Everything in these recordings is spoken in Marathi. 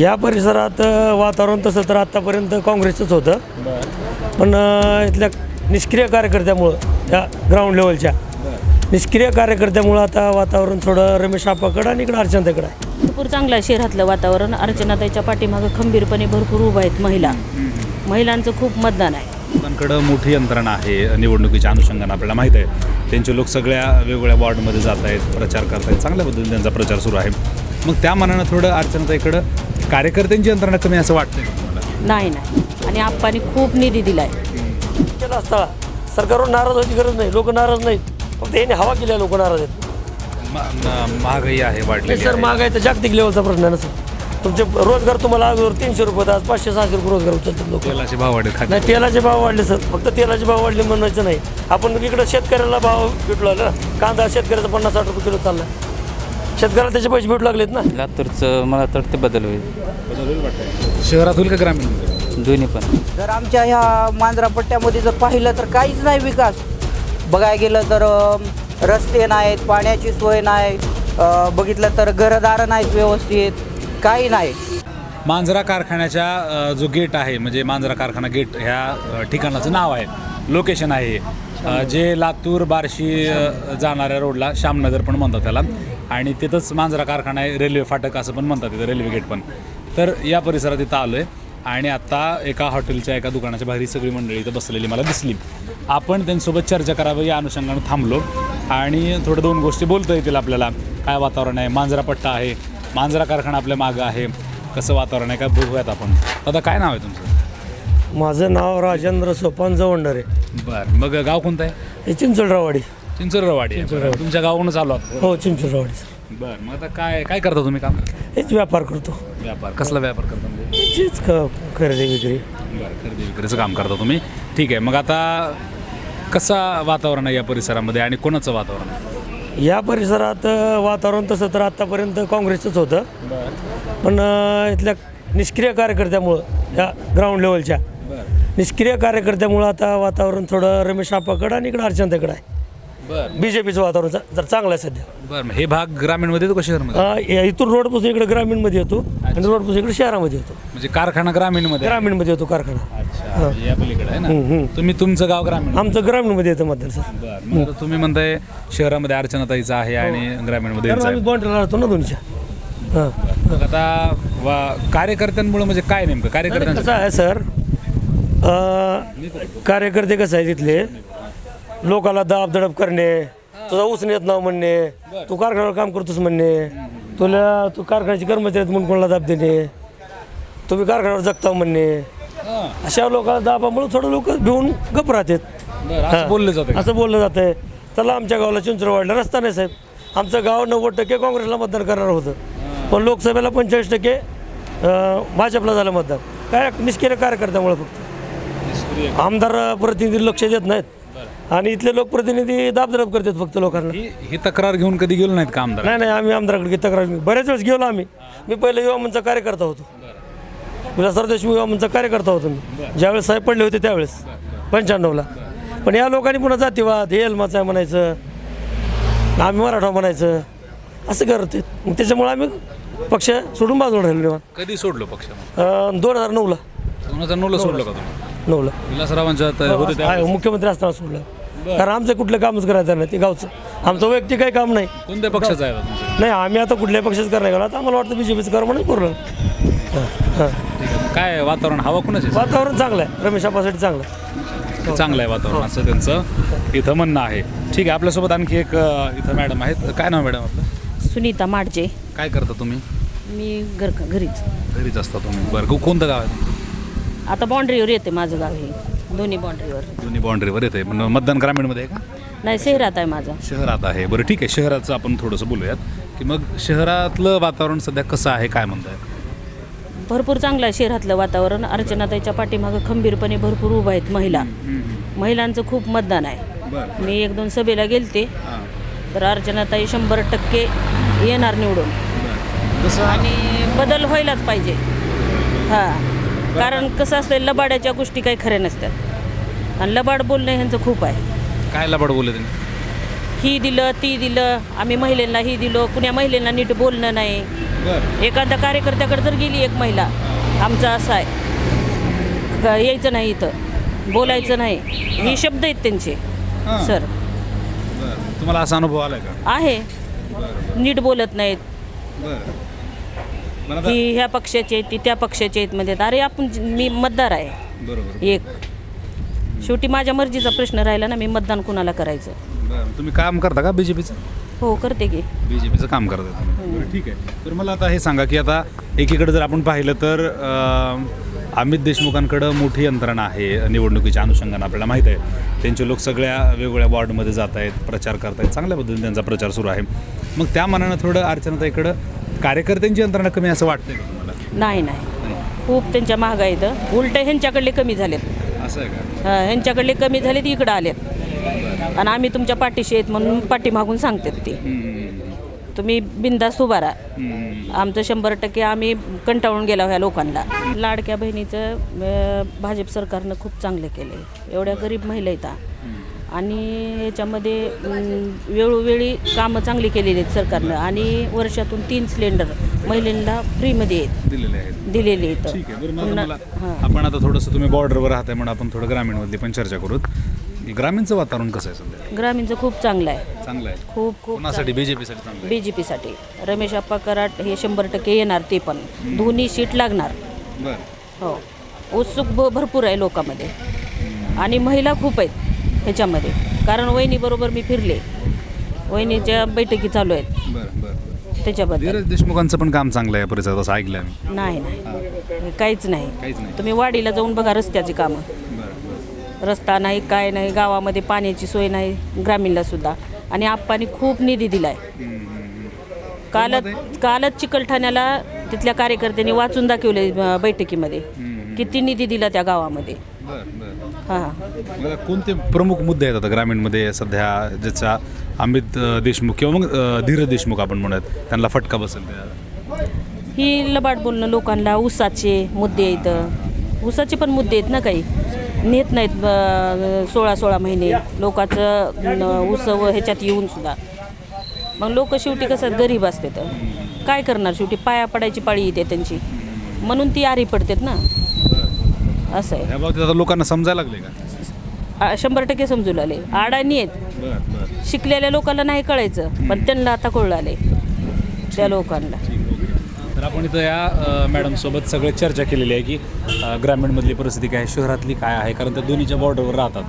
या परिसरात वातावरण तसं तर आत्तापर्यंत काँग्रेसचंच होतं. पण इथल्या निष्क्रिय कार्यकर्त्यामुळं या ग्राउंड लेवलच्या निष्क्रिय कार्यकर्त्यामुळं आता वातावरण थोडं रमेश आपाकडं आणि इकडं अर्चनाताईकडं आहे. भरपूर चांगलं आहे शहरातलं वातावरण. अर्चनाताईच्या पाठीमागं खंबीरपणे भरपूर उभा आहेत महिला. महिलांचं खूप मतदान आहे. लोकांकडं मोठी यंत्रणा आहे निवडणुकीच्या अनुषंगानं आपल्याला माहीत आहे. त्यांचे लोक सगळ्या वेगवेगळ्या वॉर्डमध्ये जात आहेत प्रचार करत आहेत. चांगल्या पद्धतीने त्यांचा प्रचार सुरू आहे. मग त्या मानानं थोडं अर्चनाताईकडं कार्यकर्त्यांची यंत्रणा कमी असं वाटतंय का तुम्हाला? नाही नाही. आणि आप्पानी खूप निधी दिला आहे केला असता. सरकारवर नाराज व्हायची गरज नाही. लोक नाराज नाहीत. फक्त यांनी हवा केल्या लोक नाराज आहेत. मा- महागाई आहे नाही वाढलेली सर आहे. महागाई तर जागतिक लेवलचा प्रश्न आहे ना सर. तुमचे रोजगार तुम्हाला अगोदर तीनशे रुपये आज पाचशे सहाशे रुपये रोजगार उचलतात लोक. तेलाचे भाव वाढले खाद्य नाही तेलाचे भाव वाढले सर. फक्त तेलाचे भाव वाढले म्हणायचं नाही. आपण इकडं शेतकऱ्याला भाव भेटू लागला ना. कांदा शेतकऱ्याचा पन्नास साठ रुपये किलो चालला शेतकऱ्याला त्याचे पैसे भेटू लागलेत ना? लातूरचं मला तर ते बदल होईल. शहरात होईल का ग्रामीण? दोन्ही पण. जर आमच्या ह्या मांजरा पट्ट्यामध्ये जर पाहिलं तर काहीच नाही विकास. बघायला गेलं तर रस्ते नाहीत पाण्याची सोय नाही. अं, बघितलं तर घरदारं नाहीत व्यवस्थित. काही नाही. मांजरा कारखान्याच्या अ, जो गेट आहे म्हणजे मांजरा कारखाना गेट ह्या अ, ठिकाणाचं नाव आहे. लोकेशन आहे. जे लातूर बार्शी जाणाऱ्या रोडला श्यामनगर पण म्हणतात त्याला. आणि तिथंच मांजरा कारखाना आहे रेल्वे फाटक असं पण म्हणतात तिथं रेल्वे गेट पण. तर या परिसरात इथं आलो आहे आणि आत्ता एका हॉटेलच्या एका दुकानाच्या बाहेर ही सगळी मंडळी इथं बसलेली मला दिसली. आपण त्यांच्यासोबत चर्चा करावं या अनुषंगानं थांबलो. आणि थोडं दोन गोष्टी बोलता येतील आपल्याला. काय वातावरण आहे? मांजरा पट्टा आहे. मांजरा कारखाना आपल्या मागं आहे. कसं वातावरण आहे? काय बघूयात आपण. आता काय नाव आहे तुमचं? माझं नाव राजेंद्र सोपान जवंडरे. बरं मग गाव कोणतं आहे? हे चिंचोलरावाडी चिंचोरवाडी आहे. बरं. तुमच्या गावाहूनच आलो आहोत हो चिंचोलरावाडी सर. बरं मग आता काय काय करता तुम्ही काम? हेच व्यापार करतो. व्यापार कसला व्यापार करता म्हणजे? क खरेदी विक्री. बरं खरेदी विक्रीचं काम करता तुम्ही. ठीक आहे मग आता कसा वातावरण आहे या परिसरामध्ये आणि कोणाचं वातावरण? आहे या परिसरात अ, वातावरण तसं तर आत्तापर्यंत काँग्रेसचंच होतं. पण अ, इथल्या निष्क्रिय कार्यकर्त्यामुळं या ग्राउंड लेवलच्या निष्क्रिय कार्यकर्त्यामुळं आता वातावरण थोडं रमेश आपाकडं आणि इकडं अर्चनाताईकडं आहे. बी जे पीचं वातावरण चा- जर चांगलं आहे सध्या. बरं हे भाग ग्रामीणमध्ये येतो का शहरमध्ये? अ, या- इथून रोडपासून इकडे ग्रामीणमध्ये येतो आणि रोडपासून इकडे शहरामध्ये येतो. म्हणजे कारखाना ग्रामीणमध्ये? आहे? ग्रामीणमध्ये येतो कारखाना. अच्छा म्हणजे या पलीकडे आहे हम्म, ना? हम्म. तुम्ही तुमचं गाव ग्रामीण? आमचं ग्रामीणमध्ये येतं मतदार सर. बरं मग आता तुम्ही म्हणताय शहरामध्ये अर्चनाताईचं आहे आणि ग्रामीणमध्ये कारण यांचं आम्ही. बॉन्डला राहतो ना दोनच्या हां. मग आता वा कार्यकर्त्यांमुळे म्हणजे काय नेमकं? कार्यकर्त्यांचं कसं आहे सर? कार्यकर्ते कसं आहे तिथले लोकाला दाब दडप करणे तुझा ऊस नेत नाव म्हणणे तू कारखान्यावर काम करतोस म्हणणे तुला तू कारखान्याचे कर्मचारी आहेत म्हणून कोणाला दाब देणे तुम्ही कारखान्यावर जगता म्हणणे. अशा लोकांना दाबामुळे थोडं लोक भिवून गप राहतात. बोललं जातं? असं बोललं जातं आहे चला आमच्या गावाला चिंचरवाडला रस्ता नाही साहेब. आमचं गाव नव्वद टक्के काँग्रेसला मतदान करणार होतं. पण लोकसभेला पंचेचाळीस टक्के भाजपला झालं मतदान. काय निष्क्रिय कार्यकर्त्यामुळे फक्त. आमदार प्रतिनिधी लक्ष देत नाहीत. आणि इथले लोकप्रतिनिधी दाबदरब करतात फक्त लोकांना. ही ही तक्रार घेऊन कधी गेलो नाहीत का आमदार? नाही नाही आम्ही आमदाराकडे तक्रार बऱ्याच वेळेस गेलो आम्ही. मी पहिले युवा मंचचा कार्यकर्ता होतो. विलास सरदेशमुख युवा मंचचा कार्यकर्ता होतो मी. ज्यावेळेस साहेब पडले होते त्यावेळेस. पंच्याण्णवला. पण या लोकांनी पुन्हा जातीवाद हे एलमाचा आहे म्हणायचं आम्ही मराठा म्हणायचं असं करते मग त्याच्यामुळे आम्ही पक्ष सोडून बाजूला राहिलो निवांत. कधी सोडलो पक्ष दोन हजार नऊला. दोन हजार नऊला सोडलं का तुम्ही? नऊला विलासरावांच्या त- होते त्या आहे, मुख्यमंत्री असताना सोडलं. कारण आमचं कुठलं कामच करायचं नाही ते गावचं. आमचं वैयक्तिक काही काम नाही. कोणत्या पक्षाचा आहे आता तुमचं? नाही आम्ही आता कुठल्याही पक्षाचं करणार गेलो आता आम्हाला वाटतं बी जे पीचं कर म्हणून करू हां हां. ठीक आहे. काय वातावरण? हवा कुणाची वातावरण चांगलं आहे. रमेश आपासाठी चांगलं आहे. चांगलं आहे वातावरण असं त्यांचं. इथं म्हणणं आहे. ठीक आहे आपल्यासोबत आणखी एक अ, इथं मॅडम आहेत. काय नाव मॅडम आपलं? सुनीता माडजे. काय करता तुम्ही? मी घर घरीच. घरीच असता तुम्ही. बरं को- कोणतं गाव आहे? आता बाँड्रीवर येते माझं गाव हे. दोन्ही बाँड्रीवर दोन्ही बाउंड्रीवर येते. पण मतदान ग्रामीणमध्ये आहे का? नाही शहरात आहे माझं. शहरात आहे. बरं ठीक आहे. शहराचं आपण थोडंसं बोलूयात. की मग शहरातलं वातावरण सध्या कसं आहे? काय म्हणताय? भरपूर चांगलं आहे शहरातलं वातावरण. अर्चनाताईच्या पाठीमागं खंबीरपणे भरपूर उभा आहेत महिला. महिलांचं खूप मतदान आहे. मी एक दोन सभेला गेलते. तर अर्चनाताई शंभर टक्के येणार निवडून. आणि बदल व्हायलाच पाहिजे. हां. कारण कसं असतं लबाड्याच्या गोष्टी काही खऱ्या नसतात. आणि लबाड बोलणं ह्यांचं खूप आहे. काय लबाड बोलले त्यांनी ही दिलं ती दिलं आम्ही महिलांना ही दिलो कुण्या महिलांना नीट बोलणं नाही. बर. एखाद्या कार्यकर्त्याकडे जर गेली एक महिला आमचं असं आहे. का यायचं नाही इथं बोलायचं नाही. हे शब्द आहेत त्यांचे हां. सर. बर. तुम्हाला असा अनुभव आलाय का? आहे. नीट बोलत नाहीत. बर. की ह्या पक्षाचे आहेत ती त्या पक्षाचे आहेत म्हणतात. अरे आपण मी मतदार आहे. बरोबर एक. शेवटी माझ्या मर्जीचा प्रश्न राहिला ना मी मतदान कुणाला करायचं? बरं तुम्ही काम करता का बीजेपीचं हो करते की. बी जे पीचं काम करत बरं ठीक आहे. तर मला आता हे सांगा की आता एकीकडे जर आपण पाहिलं तर अं, अमित देशमुखांकडं मोठी यंत्रणा आहे. निवडणुकीच्या अनुषंगानं आपल्याला माहीत आहे. त्यांचे लोक सगळ्या वेगवेगळ्या वॉर्डमध्ये जात आहेत प्रचार करत आहेत. चांगल्या पद्धतीने त्यांचा प्रचार सुरू आहे. मग त्या मानानं थोडं अर्चनाताईकडं कार्यकर्त्यांची यंत्रणा कमी असं वाटतंय का तुम्हाला? नाही नाही. खूप त्यांच्या महाग आहेत. उलट ह्यांच्याकडले कमी झालेत. असं आहे का? हा, ह्यांच्याकडले कमी झालेत इकडं आलेत. आणि आम्ही तुमच्या पाठीशी आहेत म्हणून पाठीमागून सांगतात ते. तुम्ही बिंदास उभा राहा. आमचं शंभर टक्के आम्ही कंटाळून गेलो ह्या लोकांना. लाडक्या बहिणीचं अं, भाजप सरकारनं खूप चांगलं केलं एवढ्या गरीब महिला आहेत आणि याच्यामध्ये वेळोवेळी कामं चांगली केलेली आहेत सरकारनं. आणि वर्षातून तीन सिलेंडर महिलांना फ्रीमध्ये आहेत. दिलेले आहेत. दिलेले आहेत. ठीक आहे. बरं मग पुन्हा- मला. आपण आता थोडंसं तुम्ही बॉर्डरवर राहताय म्हणून आपण थोडं ग्रामीणमधली पण चर्चा करूत. ग्रामीणचं वातावरण कसं आहे सध्या? ग्रामीणचं खूप चांगलं आहे. चांगलं आहे. खूप खूप कोणासाठी? बीजेपीसाठी चांगलं आहे. बी जे पीसाठी रमेश अप्पा कराड हे शंभर टक्के येणार ते पण. दोन्ही सीट लागणार. बरं. हो. उत्सुक भ भरपूर आहे लोकांमध्ये. आणि महिला खूप आहेत. ह्याच्यामध्ये. कारण वहिनीबरोबर मी फिरले. वहिनीच्या बैठकी चालू आहेत. बरं बरं त्याच्याबद्दल. धीरज देशमुखांचं पण काम चांगलं आहे परिसरात असं ऐकलं आम्ही नाही नाही. काहीच नाही. काहीच नाही. तुम्ही वाडीला जाऊन बघा रस्त्याची कामं. बरं बरं. रस्ता नाही काय नाही गावामध्ये पाण्याची सोय नाही ग्रामीणला सुद्धा. आणि आप्पानी खूप निधी दिलाय. कालच कालच चिकलठाण्याला तिथल्या कार्यकर्त्यांनी वाचून दाखवले अं, बैठकीमध्ये. किती निधी दिला त्या गावामध्ये. हां. मला कोणते प्रमुख मुद्दे आहेत आता ग्रामीणमध्ये सध्या ज्याचा अमित अं, देशमुख किंवा मग अं, धीरज देशमुख आपण म्हणत त्यांना फटका बसेल. त्या ही लबाड बोलणं लोकांना ऊसाचे मुद्दे आहेत. ऊसाचे पण मुद्दे आहेत ना काही? नेत नाहीत सोळा सोळा महिने. लोकांचं न- ऊस व ह्याच्यात येऊन सुद्धा. मग लोक शेवटी कसं गरीब असते तर काय करणार? शेवटी पाया पडायची पाळी येते त्यांची. म्हणून ती आरी पडतात ना. असं आहे. आता लोकांना समजायला लागले का? आ- शंभर टक्के समजू लागले. अडाणी आहेत. बरं बरं. शिकलेल्या लोकांना नाही कळायचं पण त्यांना आता कळलं. आले त्या लोकांना. तर आपण इथं या अ, मॅडमसोबत सगळे चर्चा केलेली आहे की अ, ग्रामीणमधली परिस्थिती काय आहे शहरातली काय आहे? कारण त्या दोन्हीच्या बॉर्डरवर राहतात.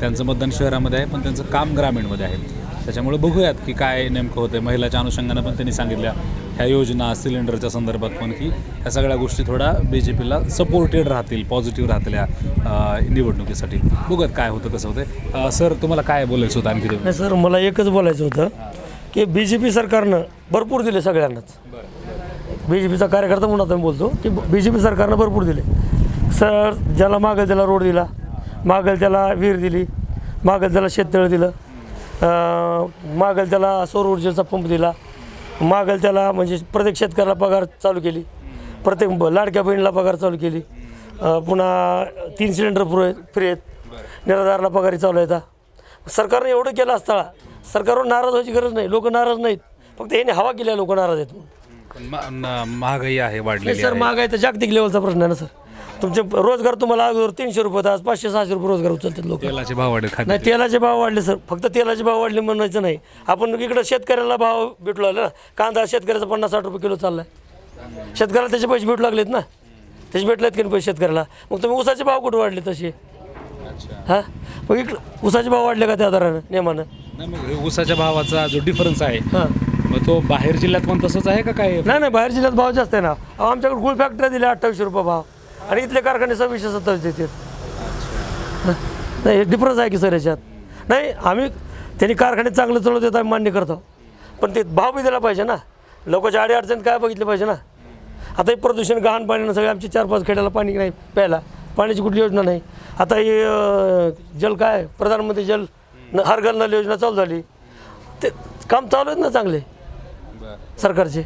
त्यांचं मतदान शहरामध्ये आहे पण त्यांचं काम ग्रामीणमध्ये आहे. त्याच्यामुळे बघूयात की काय नेमकं होतं महिलाच्या अनुषंगानं पण त्यांनी सांगितल्या ह्या योजना सिलेंडरच्या संदर्भात पण की ह्या सगळ्या गोष्टी थोडा बी जे पीला सपोर्टेड राहतील पॉझिटिव्ह राहतील या निवडणुकीसाठी. बघत काय होतं कसं होतं सर तुम्हाला काय बोलायचं होतं आणखी नाही सर मला एकच बोलायचं होतं की बी जे पी सरकारनं भरपूर दिले सगळ्यांनाच. बी जे पीचा कार्यकर्ता म्हणून आता मी बोलतो की बी जे पी सरकारनं भरपूर दिले. सर ज्याला मागेल त्याला रोड दिला मागेल त्याला विहीर दिली मागेल त्याला शेततळ दिलं मागेल त्याला सौर ऊर्जेचा पंप दिला मागेल त्याला म्हणजे प्रत्येक शेतकऱ्याला पगार चालू केली. प्रत्येक लाडक्या बहिणीला पगार चालू केली. पुन्हा तीन सिलेंडर पुरे फ्री आहेत. निराधारला पगारी चालू आहेत. सरकारने एवढं केलं असता सरकारवर नाराज व्हायची गरज नाही. लोक नाराज नाहीत. फक्त याने हवा केल्या लोक नाराज आहेत महागाई आहे नाही वाढलेली सर आहे. महागाई तर जागतिक लेवलचा प्रश्न आहे ना सर. तुमचे रोजगार तुम्हाला अगोदर तीनशे रुपये तास पाचशे सहाशे रुपये रोजगार उचलतात लोक. तेलाचे भाव वाढले खाद्य नाही तेलाचे भाव वाढले सर. फक्त तेलाचे भाव वाढले म्हणायचं नाही. आपण इकडं शेतकऱ्याला भाव भेटू लागला कांदा शेतकऱ्याचा पन्नास साठ रुपये किलो चाललाय. शेतकऱ्याला त्याचे पैसे भेटू लागलेत ना? त्याचे भेटलेत की नाही पैसे शेतकऱ्याला? मग तुम्ही उसाचे भाव कुठे वाढले तसे? हां? मग इकडं उसाचे भाव वाढले का त्या नाही मग हे ऊसाच्या भावाचा जो डिफरन्स आहे हां. मग तो बाहेर जिल्ह्यात पण तसंच आहे का काय? नाही नाही बाहेर जिल्ह्यात भाव जास्त आहे ना. अहो, आमच्याकडे गुळ फॅक्टरी दिले अठ्ठावीसशे रुपये भाव. आणि इथले कारखाने सव्वीसशे सत्तावीस देतात नाही डिफरन्स आहे की सर याच्यात? नाही आम्ही त्यांनी कारखाने चांगलं चालवतात आम्ही मान्य करतो. पण ते भाव बी दिला पाहिजे ना. लोकांच्या अडचण काय बघितलं पाहिजे ना. आता हे प्रदूषण गहाण पाण्यानं सगळे आमचे चार पाच खेड्याला पाणी नाही प्यायला. पाण्याची कुठली योजना नाही. आता हे जल काय? प्रधानमंत्री जल हर घर नल योजना चालू झाली. ते काम चालू आहेत ना चांगले? सरकारचे.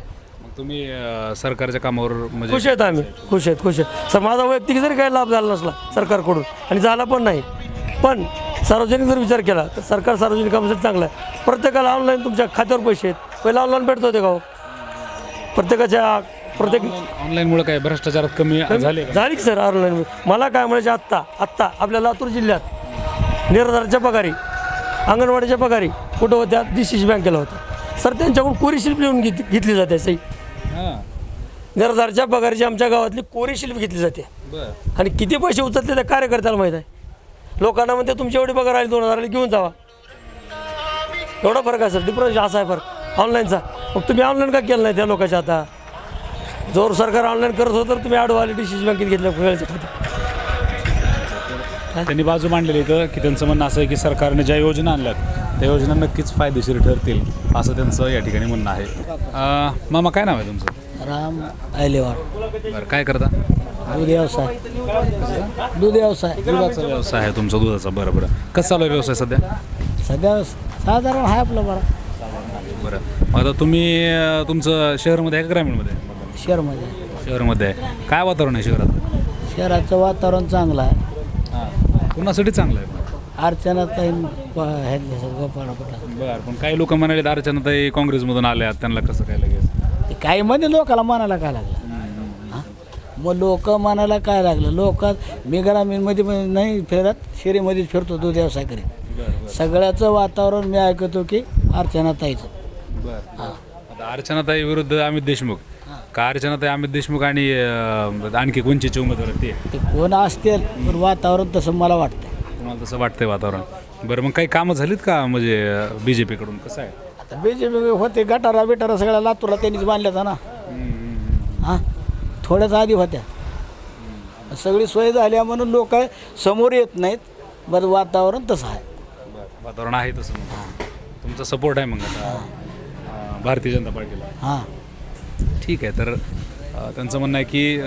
तुम्ही अं, सरकारच्या कामावर म्हणजे खुश आहेत आम्ही. खुश आहेत खुश आहेत. सर माझा वैयक्तिक जरी काही लाभ झाला नसला सरकारकडून आणि झाला पण नाही पण सार्वजनिक जर विचार केला तर सरकार सार्वजनिक कामासाठी चांगलं आहे. प्रत्येकाला ऑनलाईन तुमच्या खात्यावर पैसे आहेत. पहिला ऑनलाईन भेटत होते का हो? प्रत्येकाच्या प्रत्येक ऑनलाईनमुळे काय भ्रष्टाचारात कमी झाले का? झाली की सर ऑनलाईन मला काय म्हणायचे आत्ता आत्ता आपल्या लातूर जिल्ह्यात निराधारच्या पगारी अंगणवाडीच्या पगारी कुठं होत्या? डी सी सी बँकेला होत्या सर त्यांच्याकडून कोरी शिल्प लिहून घेत घेतली जाते सही निराधारच्या पगारीची आमच्या गावातली कोरी शिल्प घेतली जाते. आणि किती पैसे उचलते त्या कार्यकर्त्याला माहीत आहे. लोकांना म्हणते तुमची एवढी पगार आली दोन हजार आली घेऊन जावा. एवढा फरक आहे सर डिफरन्स असा आहे फरक. ऑनलाईनचा मग तुम्ही ऑनलाईन का केलं नाही त्या लोकांच्या आता जोर सरकार ऑनलाईन करत होतं तर तुम्ही आडवा आली डी सी बँकेत घेतलं वेळेचं खातं. त्यांनी बाजू मांडलेली इथं की त्यांचं म्हणणं असं आहे की सरकारने ज्या योजना आणल्यात त्या योजना नक्कीच फायदेशीर ठरतील असं त्यांचं या ठिकाणी म्हणणं आहे. अं, मामा काय नाव आहे तुमचं? राम आयलेवाड बरं काय करता? दूध व्यवसाय. दूध व्यवसाय दुधाचा व्यवसाय आहे तुमचा दुधाचा. बरं बरं. कसं चालू आहे व्यवसाय सध्या? सध्या साधारण आहे आपलं बरं. बरं. मग आता तुम्ही अं, तुमचं शहरमध्ये आहे का ग्रामीणमध्ये? शहरमध्ये. शहरमध्ये आहे. काय वातावरण आहे शहरात? शहराचं वातावरण चांगलं आहे. पुन्हासाठी चांगलं आहे? अर्चनाताईन ह्यांच्या गोपाळपटा बरं पण काही लोक म्हणाले अर्चनाताई काँग्रेसमधून आल्या त्यांना कसं काय लगेच? काही मध्ये लोकाला म्हणायला काय लागलं? हा? मग लोक म्हणायला काय लागलं? लोक मी ग्रामीणमध्ये पण नाही फिरत शहरीमध्येच फिरतो दूध व्यवसाय करीत. सगळ्याचं वातावरण मी ऐकतो की अर्चनाताईचं. बरं. आता अर्चनाताई विरुद्ध अमित देशमुख. का अर्चनाताई अमित देशमुख आणि अं, आणखी कोणची उमेदवार आहेत ते? ते कोण असतील पण वातावरण तसं मला वाटतं तुम्हाला तसं वाटतंय वातावरण. बरं मग काही कामं झालीत का म्हणजे बी जे पीकडून कसं आहे? आता बी जे पी होते गटारा बिटारा सगळ्या लातूरला त्यांनीच बांधल्यात ना? हां? थोड्याच आधी होत्या. सगळी सोय झाल्या म्हणून लोक समोर येत नाहीत बरं वातावरण तसं आहे. वातावरण आहे तसं. मग तुमचा सपोर्ट आहे मग आता अं, भारतीय जनता पार्टीला. हां. ठीक आहे तर त्यांचं म्हणणं आहे की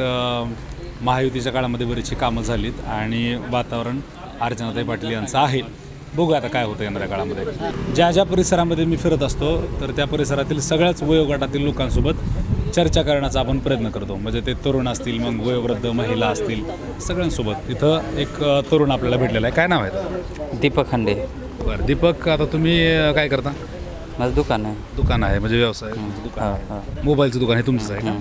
महायुतीच्या काळामध्ये बरीचशी कामं झालीत आणि वातावरण अर्चनाताई पाटील यांचं आहे. बघू आता काय होतं येणाऱ्या काळामध्ये. ज्या ज्या परिसरामध्ये मी फिरत असतो तर त्या परिसरातील सगळ्याच वयोगटातील लोकांसोबत चर्चा करण्याचा आपण प्रयत्न करतो. म्हणजे ते तरुण असतील मग वयोवृद्ध महिला असतील सगळ्यांसोबत. इथं एक तरुण आपल्याला भेटलेला आहे. काय नाव आहे? दीपक खांडे. बरं दीपक आता तुम्ही काय करता? माझं दुकान आहे. दुकान आहे म्हणजे व्यवसाय दुकान हां आहे. मोबाईलचं दुकान हे तुमचंच आहे का?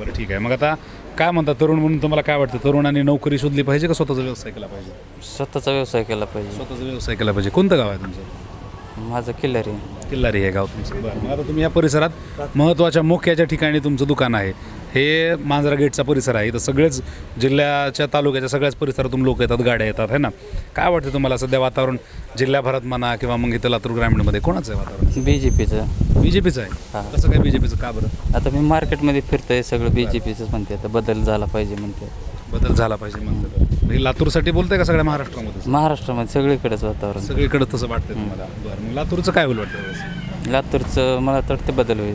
बरं ठीक आहे. मग आता काय म्हणता तरुण म्हणून तुम्हाला काय वाटतं? तरुणांनी नोकरी शोधली पाहिजे का स्वतःचा व्यवसाय केला पाहिजे? स्वतःचा व्यवसाय केला पाहिजे. स्वतःचा व्यवसाय केला पाहिजे. कोणतं गाव आहे तुमचं? माझं किल्लर. आहे किल्लारी हे गाव तुमचं. बरं मग आता तुम्ही या परिसरात महत्त्वाच्या मुख्याच्या ठिकाणी तुमचं दुकान आहे. हे मांजरा गेटचा परिसर आहे. इथं सगळेच जिल्ह्याच्या तालुक्याच्या सगळ्याच परिसरातून लोक येतात गाड्या येतात है ना? काय वाटतं तुम्हाला सध्या वातावरण जिल्ह्याभरात म्हणा किंवा मग इथं लातूर ग्रामीणमध्ये कोणाचं आहे वातावरण? बी जे पीचं बी जे पीचं आहे. कसं काय बी जे पीचं का बरं? आता मी मार्केटमध्ये फिरतोय सगळं बी जे पीचंच म्हणते. आता बदल झाला पाहिजे म्हणते. बदल झाला पाहिजे म्हणतात. हे लातूरसाठी बोलतंय का सगळ्या महाराष्ट्रामध्ये? महाराष्ट्रामध्ये सगळीकडेच वातावरण. सगळीकडे तसं वाटतंय तुम्हाला. बरं मग लातूरचं काय होईल वाटतं लातूरचं मला तर ते बदल होईल.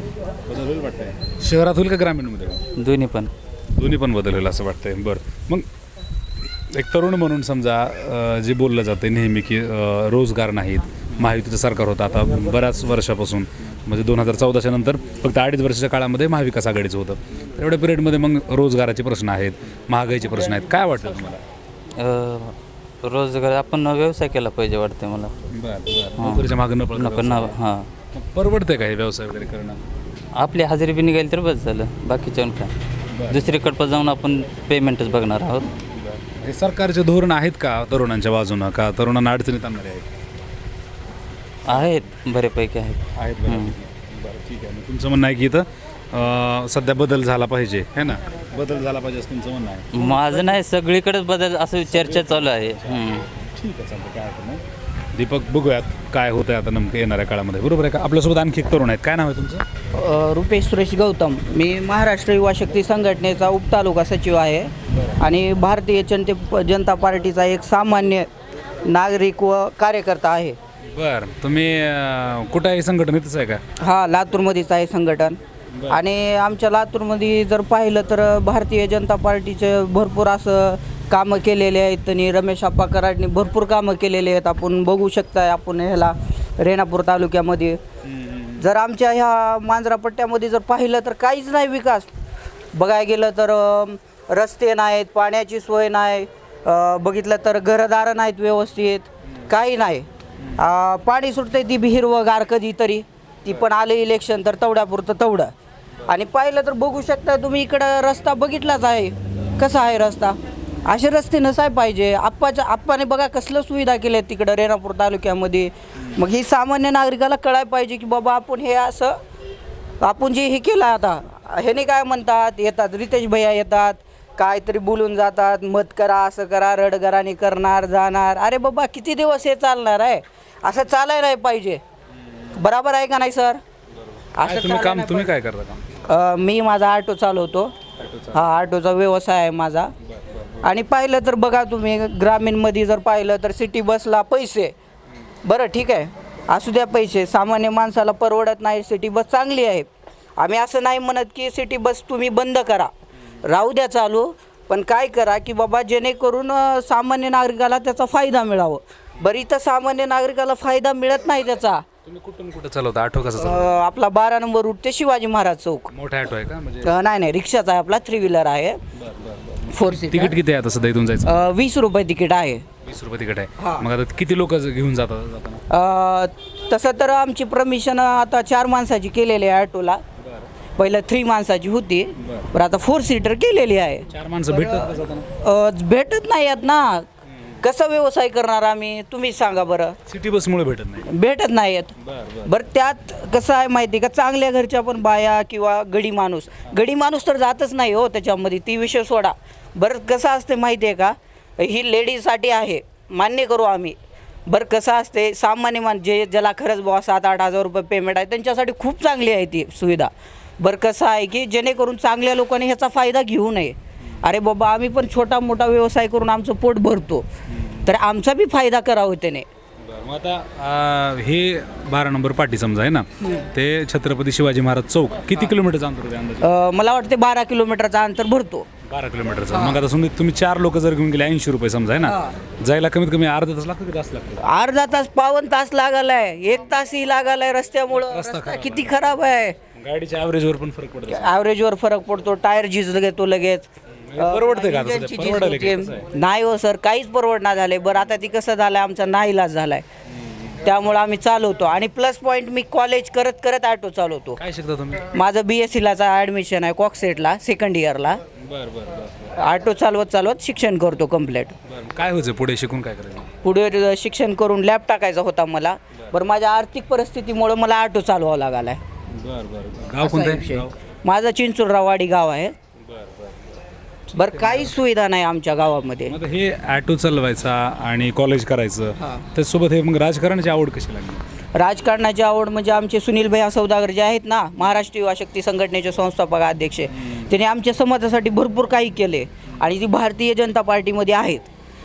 बदल होईल वाटतंय. शहरात होईल का ग्रामीणमध्ये? दोन्ही पण. दोन्ही पण बदल होईल असं वाटतंय. बरं मग एक तरुण म्हणून समजा अं, जे बोललं जातं नेहमी की अं, रोजगार नाहीत. महायुतीचं सरकार होतं आता बऱ्याच वर्षापासून. म्हणजे दोन हजार चौदाच्या नंतर फक्त अडीच वर्षाच्या काळामध्ये महाविकास आघाडीचं होतं. तर एवढ्या पिरियडमध्ये मग रोजगाराचे प्रश्न आहेत महागाईचे प्रश्न आहेत. काय वाटतं तुम्हाला? रोजगार आपण व्यवसाय केला पाहिजे वाटते मला. बरं बरं. नोकरीच्या मागं न ना हां. मग परवडतंय का हे व्यवसाय वगैरे करणं? आपली हजेरी बी निघाली तर बस झालं बाकीच्या काय. दुसरीकडं जाऊन आपण पेमेंटच बघणार आहोत. हे सरकारचे धोरण आहेत का तरुणांच्या बाजूनं का तरुणांना अडचणीत आणणारे आहेत? आहेत बऱ्यापैकी आहेत. आहेत बरं बरं ठीक आहे. मग तुमचं म्हणणं आहे की इथं अं, सध्या बदल झाला पाहिजे है ना? बदल झाला पाहिजे असं तुमचं म्हणणं आहे. माझं नाही सगळीकडेच बदल असं चर्चा चालू आहे. हम्म. ठीक आहे चालतं काय हरकत नाही. दीपक बघूयात काय होतं आता नेमकं येणाऱ्या काळामध्ये. बरोबर आहे का? आपल्यासोबत आणखी एक तरुण आहेत. काय नाव आहे तुमचं? अ, रुपेश सुरेश गौतम. मी महाराष्ट्र युवा शक्ती संघटनेचा उपतालुका सचिव आहे. आणि भारतीय जनते जनता पार्टीचा एक सामान्य नागरिक व कार्यकर्ता आहे. बरं. तुम्ही अं, कुठं आहे संघटनेतच आहे का? हा लातूरमध्येच आहे संघटन. आणि आमच्या लातूरमध्ये जर पाहिलं तर भारतीय जनता पार्टीचे भरपूर असं कामं केलेले आहेत आणि रमेश आप्पा कराडनी भरपूर कामं केलेले आहेत. आपण बघू शकताय आपण ह्याला रेणापूर तालुक्यामध्ये. जर आमच्या ह्या मांजरा पट्ट्यामध्ये जर पाहिलं तर काहीच नाही विकास. बघायला गेलं तर रस्ते नाहीत पाण्याची सोय नाही. अ, बघितलं तर घरदारं नाहीत व्यवस्थित. काही नाही. अ, पाणी सुटते ती बी हिरवं गार कधीतरी ती पण आले इलेक्शन तर तेवढ्यापुरतं तेवढं. आणि पाहिलं तर बघू शकता तुम्ही इकडं रस्ता बघितलाच आहे. कसा आहे रस्ता? असे रस्ते नसाय पाहिजे. आप्पाच्या आप्पाने बघा कसलं सुविधा केल्या आहेत तिकडं रेणापूर तालुक्यामध्ये. मग ही सामान्य नागरिकाला कळायला पाहिजे की बाबा आपण हे असं आपण जे हे केलं आता. ह्याने काय म्हणतात? येतात रितेश भैया येतात. काहीतरी बोलून जातात मत करा असं करा रडगराने करणार जाणार. अरे बाबा किती दिवस हे चालणार आहे? असं चालायला नाही पाहिजे. बराबर आहे का नाही सर? असं तुम्ही काम तुम्ही. काय करता काम? अ, मी माझा ऑटो चालवतो. हा ऑटोचा व्यवसाय आहे माझा. आणि पाहिलं तर बघा तुम्ही ग्रामीणमध्ये जर पाहिलं तर सिटी बसला पैसे. बरं ठीक आहे. असू द्या पैसे. सामान्य माणसाला परवडत नाही सिटी बस चांगली आहे. आम्ही असं नाही म्हणत की सिटी बस तुम्ही बंद करा. राहू द्या चालू. पण काय करा की बाबा जेणेकरून सामान्य नागरिकाला त्याचा फायदा मिळावं. बरं इथं सामान्य नागरिकाला फायदा मिळत नाही त्याचा. तुम्ही कुठून कुठं चालवता? ऑटो कसा अ, चालवता आपला बारा नंबर रूट ते शिवाजी महाराज चौक. मोठा ऑटो आहे का? म्हणजे अ, नाही नाही रिक्षाचा आहे आपला थ्री व्हीलर आहे. फोर सीट तिकीट किती आहे आता सध्या इथून जायचं? वीस रुपये तिकीट आहे. वीस रुपये तिकीट आहे. मग आता किती लोक घेऊन जातात जाताना अ, तसं तर आमची परमिशन आता चार माणसाची केलेली आहे ऑटोला. पहिलं थ्री माणसाची होती. बरं. आता फोर सीटर केलेली आहे. चार माणसं भेटतात का जाताना अ, भेटत नाही आहेत ना. कसं व्यवसाय करणार आम्ही? तुम्हीच सांगा बरं. सिटी बसमुळे भेटत नाही. भेटत नाही आहेत बरं. त्यात कसं आहे माहिती आहे का? चांगल्या घरच्या पण बाया किंवा गडी माणूस. गडी माणूस तर जातच नाही हो त्याच्यामध्ये. ती विषय सोडा. बरं कसं असते माहिती आहे का? ही लेडीजसाठी आहे. मान्य करू आम्ही. बरं कसं असते? सामान्य मान जे ज्याला खरंच बुवा सात आठ हजार रुपये पेमेंट आहे त्यांच्यासाठी खूप चांगली आहे ती सुविधा. बरं कसं आहे की जेणेकरून चांगल्या लोकांनी ह्याचा फायदा घेऊ नये. अरे बाबा आम्ही पण छोटा मोठा व्यवसाय करून आमचं पोट भरतो. तर आमचा बी फायदा करावा त्याने. मग आता हे बारा नंबर पाटी समजा आहे ना? ते छत्रपती शिवाजी महाराज चौक किती किलोमीटरचं अंतर अंदाजे? मला वाटते बारा किलोमीटरचा अंतर भरतो. बारा किलोमीटरचं. मग आता समजा तुम्ही चार लोक जर घेऊन गेले ऐंशी रुपये समजा आहे ना? जायला कमीत कमी अर्धा तास लागतो की जास्त लागतो? अर्धा तास पावन तास लागालाय. एक तासही लागालाय रस्त्यामुळं. रस्ता किती खराब आहे. गाडीच्या ॲव्हरेजवर पण फरक पडतो ॲव्हरेजवर फरक पडतो टायर झीज घेतो लगेच. परवडते का आता सध्या? इंजिनची झीज परवडायला की होते. कसं आहे? नाही हो सर काहीच परवडणार झाले बरं आता ती कसं झालंय आमचा नाईलाज झालाय. त्यामुळं आम्ही चालवतो. आणि प्लस पॉईंट मी कॉलेज करत करत ऑटो चालवतो. काय शिकता तुम्ही? माझं बी एस सीलाचा ॲडमिशन आहे कॉकसेटला सेकंड इयरला बरं बरं बरं ऑटो चालवत चालवत शिक्षण करतो कंप्लीट बरं काय व्हायचं पुढे शिकून काय करायचं? पुढे शिक्षण करून लॅब टाकायचा होता मला. बरं. माझ्या आर्थिक परिस्थितीमुळे मला ऑटो चालवावा लागलाय बरं बरं. गाव कोणतं? आहे गाव? माझं चिंचुररावाडी गाव आहे. बरं काहीच सुविधा नाही आमच्या गावामध्ये. मग आता हे ऑटो चालवायचा आणि कॉलेज करायचं त्यासोबत हे मग राजकारणाची आवड कशी लागली? राजकारणाची आवड म्हणजे आमचे सुनील भैया सौदागर जे आहेत ना महाराष्ट्र युवा शक्ती संघटनेचे संस्थापक अध्यक्ष त्यांनी आमच्या समाजासाठी भरपूर काही केले. आणि ती भारतीय जनता पार्टीमध्ये आहेत.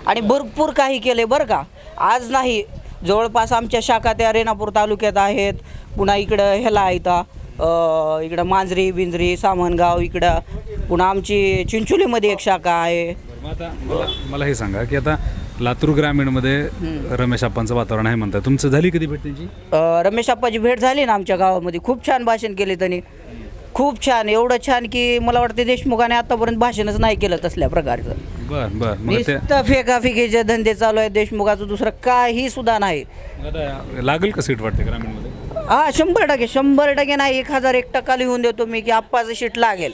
आणि भरपूर काही केले बरं का. आज नाही जवळपास आमच्या शाखा त्या रेणापूर तालुक्यात आहेत. पुन्हा इकडं ह्याला आहेत इकडं मांजरी बिंजरी सामनगाव इकडं पुन्हा आमची चिंचोलीमध्ये एक शाखा आहे. आता मला हे सांगा की आता लातूर ग्रामीणमध्ये रमेश आप्पांचं वातावरण आहे म्हणतात तुमचं झाली कधी भेट त्यांची? रमेश आप्पाची भेट झाली ना आमच्या गावामध्ये. खूप छान भाषण केले त्यांनी. खूप छान. एवढं छान की मला वाटतं देशमुखाने आतापर्यंत भाषणच नाही केलं तसल्या प्रकारचं. बरं बरं. मग ते नुसतं फेकाफेकीचे धंदे चालू आहेत. देशमुखाचं दुसरं काही सुद्धा नाही. आता लागेल का सीट वाटते ग्रामीणमध्ये? हा शंभर टक्के शंभर टक्के नाही. एक हजार एक टक्का लिहून देतो मी की आप्पाचं शीट लागेल.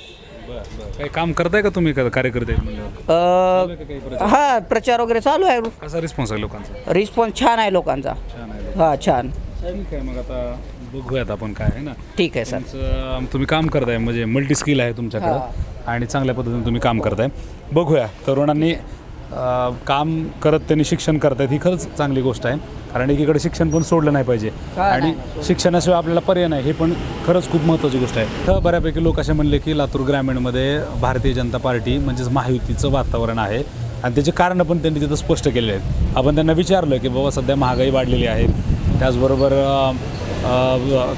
बरं बरं. काही काम करताय का तुम्ही का कार्यकर्ते आहेत म्हणल्यावर? अ, हा प्रचार वगैरे चालू आहे. कसा रिस्पॉन्स आहे लोकांचा? रिस्पॉन्स छान आहे लोकांचा. छान आहे हा छान. मग आता बघूयात आपण काय आहे ना. ठीक आहे सर. तुमचं तुम्ही काम करताय म्हणजे मल्टी स्किल आहे तुमच्याकडं आणि चांगल्या पद्धतीने तुम्ही काम करताय. बघूया. तरुणांनी काम करत त्यांनी शिक्षण करतायत ही खरंच चांगली गोष्ट आहे. कारण एकीकडे शिक्षण पण सोडलं नाही पाहिजे. आणि शिक्षणाशिवाय आपल्याला पर्याय नाही हे पण खरंच खूप महत्त्वाची गोष्ट आहे. तर बऱ्यापैकी लोक असे म्हणले की लातूर ग्रामीणमध्ये भारतीय जनता पार्टी म्हणजेच महायुतीचं वातावरण आहे. आणि त्याचे कारणं पण त्यांनी तिथं स्पष्ट केलेले आहेत. आपण त्यांना विचारलं की बाबा सध्या महागाई वाढलेली आहे. त्याचबरोबर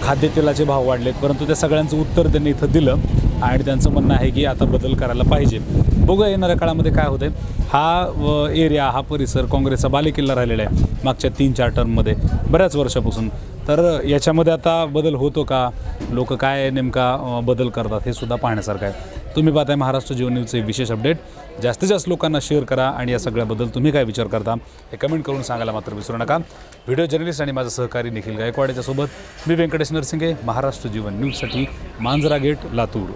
खाद्यतेलाचे भाव वाढलेत. परंतु त्या सगळ्यांचं उत्तर त्यांनी इथं दिलं. आणि त्यांचं म्हणणं आहे की आता बदल करायला पाहिजे. बघूया येणाऱ्या काळामध्ये काय होते हा एरिया हा परिसर काँग्रेसचा बालेकिल्ला राहिलेला आहे मागच्या तीन चार टर्ममध्ये बऱ्याच वर्षापासून. तर याच्यामध्ये आता बदल होतो का? लोक काय नेमका बदल करतात हे सुद्धा पाहण्यासारखं आहे. तुम्ही पाहताय महाराष्ट्र जीवन न्यूजचे विशेष अपडेट. जास्तीत जास्त लोकांना शेअर करा आणि या सगळ्याबद्दल तुम्ही काय विचार करता हे कमेंट करून सांगायला मात्र विसरू नका. व्हिडिओ जर्नलिस्ट आणि माझा सहकारी निखिल गायकवाड याच्यासोबत मी व्यंकटेश नरसिंगे महाराष्ट्र जीवन न्यूजसाठी मांजरा गेट लातूर.